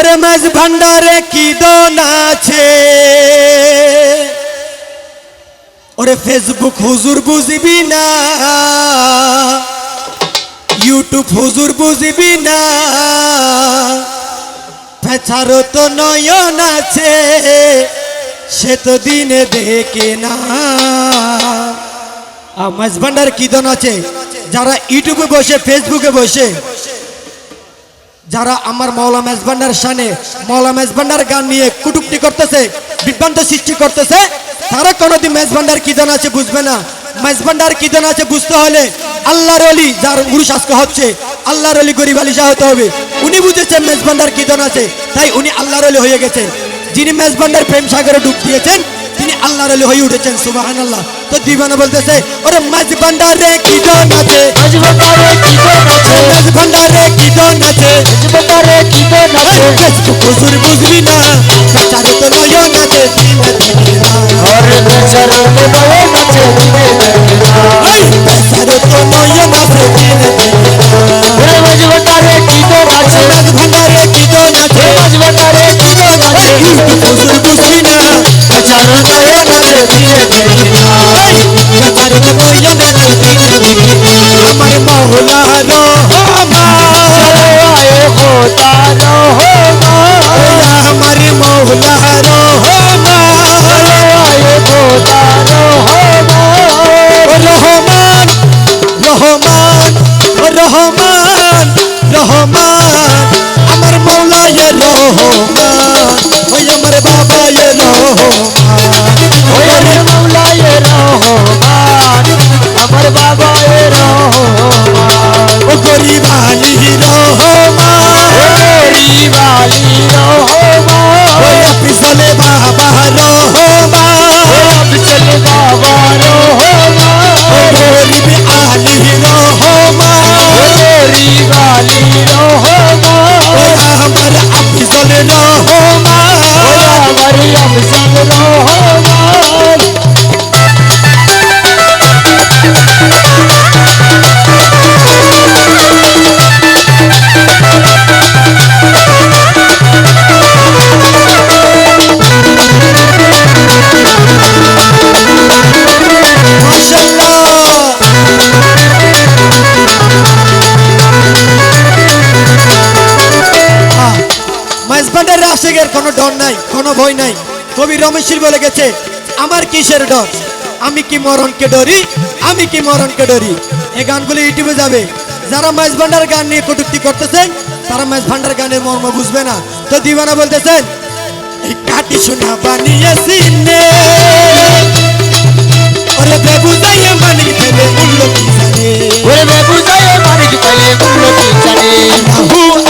ওরে ভান্ডারে কি দন আছে? ওরে ফেসবুক হুজুর বুঝবি না? ইউটিউব হুজুর বুঝবি না? ফেছারো তো নয়ন আছে, সে তো দিনে দেখে না। মাঝ ভান্ডার কি দন আছে? যারা ইউটিউবে বসে ফেসবুকে বসে যারা আমার মৌলা মেজবান্ডার শানে মৌলা মেজবান্ডার গান নিয়ে কুটুকটি করতেছে, বিভ্রান্ত সৃষ্টি করতেছে, তারা কোনোদিন মেজবান্ডার কি দান আছে বুঝবে না। মেজবান্ডার কি দান আছে বুঝতে হলে আল্লাহর অলি যার গুরু শাস্ক হচ্ছে, আল্লাহর অলি গরিব আলী হতে হবে, উনি বুঝেছেন মেজবান্ডার কি দান আছে, তাই উনি আল্লাহর অলি হয়ে গেছেন যিনি মেজবান্ডার প্রেম সাগরে ডুব দিয়েছেন তিনি আল্লাহর আলী হয়ে উঠেছেন সুবাহান আল্লাহ তো দিবানা বলতেছে ওরে মেজবান্ডারে কি দান আছে? মজবতারে কি দন আছে? মেজবান্ডারে কি দান আছে? মজবতারে কি দন আছে? ফেসবুক হুজুর বুঝবি না প্রচারে তো নয়ন আছে দিনে বেচারা তো রহমান রহমান। মাইজবান্ডারের আশেকের কোনো ডর নাই কোনো ভয় নাই। কবি রমেশির বলে গেছে আমার কিসের ডর? আমি কি মরণকে ডরি? আমি কি মরণকে ডরি? এই গানগুলো ইউটিউবে যাবে। যারা মাইজ ভান্ডার গান নিয়ে কটুক্তি করতেছেন তারা মাইজ ভান্ডার গানের মর্ম বুঝবে না। তো দিবানা বলতেছেন এই কাটি শোনা বানিয়েছি নে ওরে বেবু যাইয়ে মানি ফেলে মূল্য কি জানে ওরে বাবু মানিক মূল্য কি জানে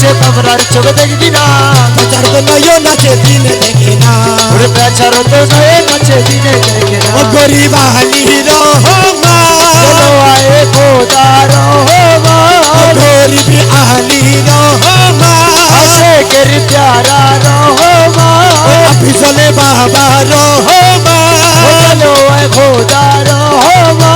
নাচে বাবরার চোখ দেখবি না। বেচার তো নয় নাচে দিনে দেখি না। ওরে তো নয় নাচে দিনে দেখি না। গরিব আলি রো মা। গরিব আলি রো মা। প্যারা রো মা। পিছলে বাবা রো মা। চলো আয়ে খোদা রো মা।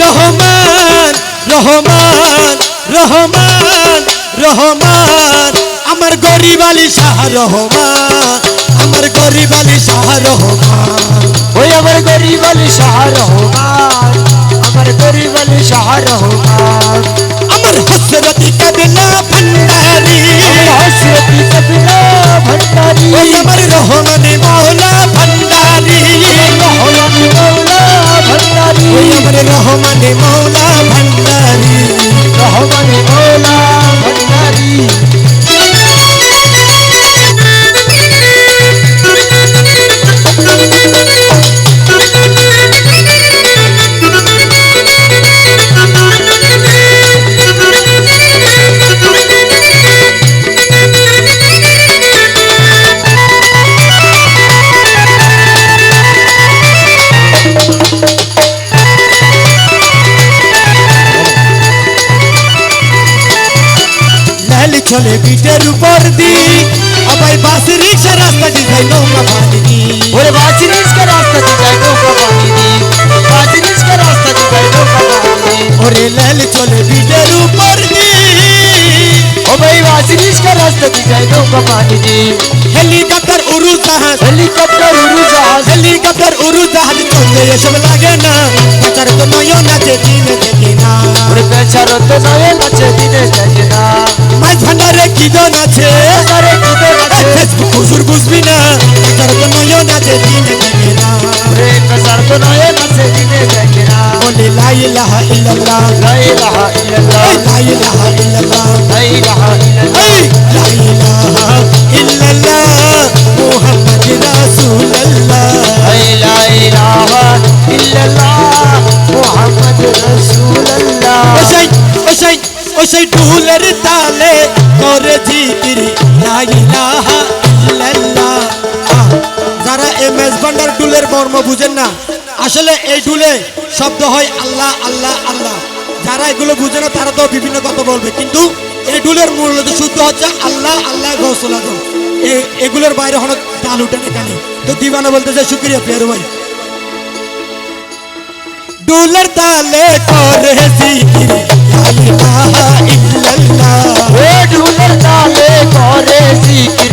রহমান রহমান রহমান। রহমান আমার গরিব আলী শাহ রহমান আমার গরিব আলী শাহ রহমান। ওই আমার গরিব আলী শাহ রহমান আমার গরিব আলী শাহ রহমান। আমার হসরতি কাদনা ভণ্ডারি চলে পিঠের উপর দি আবাই বাস রিক্সা রাস্তা দিছাই নৌকা পানি দি ওরে বাঁচি রিস্কা রাস্তা দি যাই নৌকা পানি দি বাঁচি রিস্কা রাস্তা দি যাই নৌকা পানি দি ওরে লাল চলে পিঠের উপর দি ও ভাই বাঁচি রিস্কা রাস্তা দি যাই নৌকা পানি দি হেলিকপ্টার উড়ু জাহাজ হেলিকপ্টার উড়ু জাহাজ হেলিকপ্টার উড়ু জাহাজ চলতে এসব লাগে না প্রচার তো নয়ন আছে দিনে দেখি না ওরে বেচারো তো নয় নাচে দিনে দেখে না মাছ ভান্ডারে কি আছে। ফেসবুক হুজুর বুঝবি না। না। আসলে এই ডুলে শব্দ হয় আল্লাহ আল্লাহ আল্লাহ। যারা এগুলো বুঝে না, তারা তো বিভিন্ন কথা বলবে। কিন্তু এই ডুলের মূলত শুদ্ধ হচ্ছে আল্লাহ আল্লাহ গৌসল আজম এগুলোর বাইরে হলো তাল উঠে এখানে তো দিবানা বলতেছে, শুক্রিয়া পেয়ারু ভাই। ডুলের তালে করে? জিকির লা ইল্লাল্লাহ। ও ঢুলের তালে করে? জিকির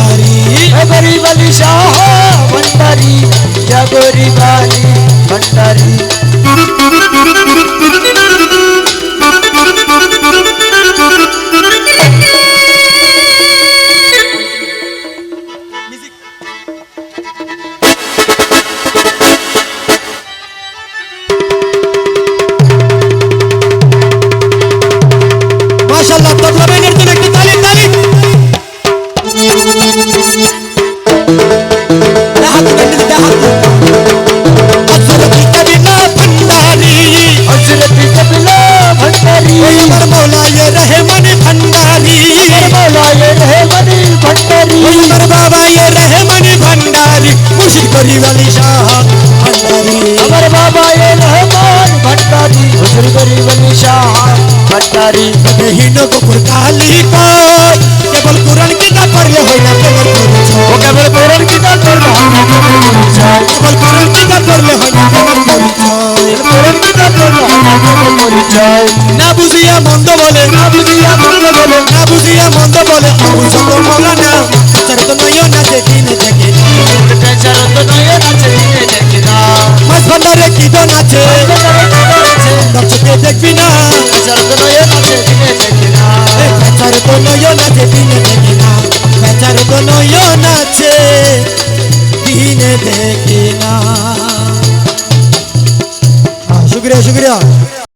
ভান্ডারী আমার বাবা এ রহমান ভণ্ডারি হুজুর গরিব আলী শাহ ভণ্ডারি হীন গোপুর কালী কয় কেবল কোরআন কিতাব পড়লে হয় না প্রেমের পরিচয় ও কেবল কোরআন কিতাব পড়লে হবে পরিচয় কেবল কোরআন কিতাব পড়লে হয় না প্রেমের পরিচয় কোরআন কিতাব পড়লে হবে না বুঝিয়া মন্দ বলে না বুঝিয়া মন্দ বলে না বুঝিয়া মন্দ বলে অবুঝত মৌলানা চার তো নয়ন আছে দিনে দেখে না বেচারা তো ভান্ডারে কি দন আছে। দর্শকে দেখবি না। বেচারা তো নয়ন আছে, দিনে দেখে না। বেচার তো নয়ন আছে, দিনে দেখি না। শুক্রিয়া শুক্রিয়া।